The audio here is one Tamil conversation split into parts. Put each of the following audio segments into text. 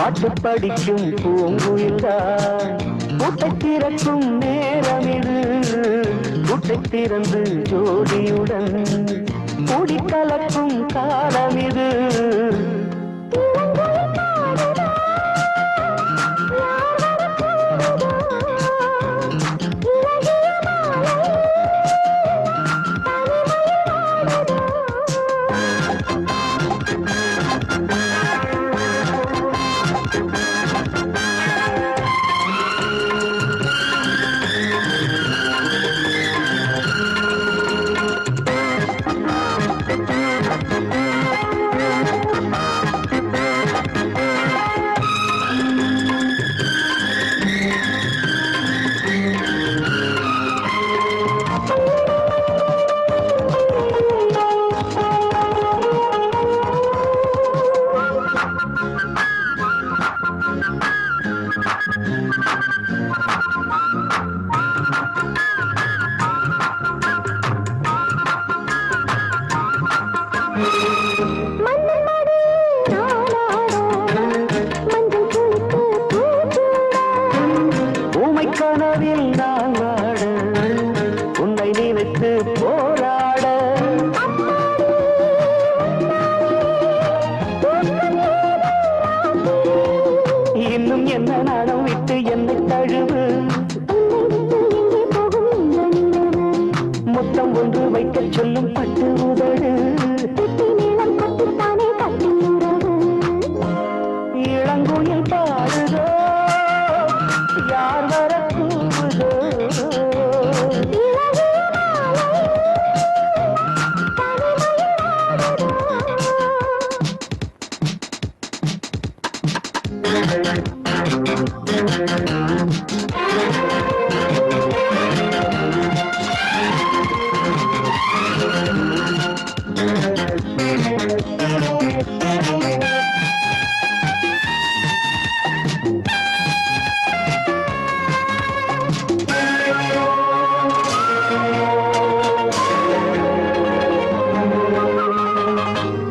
பாட்டு படிக்கும் பூங்குயில்தான் கூட்டை திறக்கும் நேரம் இது. கூட்டை திறந்து ஜோடியுடன் கூடி கலக்கும் காலம் இது. நான் வாட. உன்னை நினைத்து போராட. இன்னும் என்ன நாடம் விட்டு என்னை தழுவு. முத்தம் ஒன்று வைக்கச் சொல்லும் பட்டு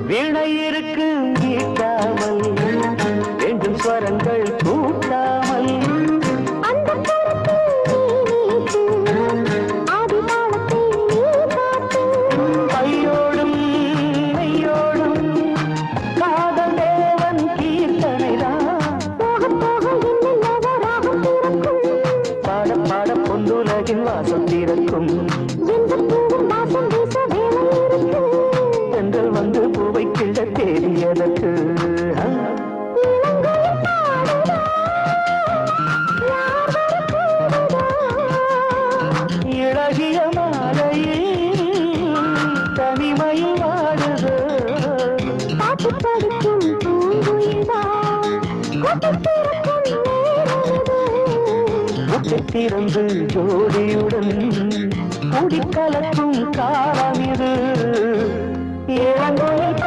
வீணை பாட வாசம் தீரக்கும் தென்றல் வந்து பூவை கிள்ள தேடியதற்கு. இழகிய மாலையில் தனிமையில் பாட்டு படிக்கும் முட்டை ஜோடியுடன் குடிக்கலக்கும் காலம் இது. இளங்கோயில்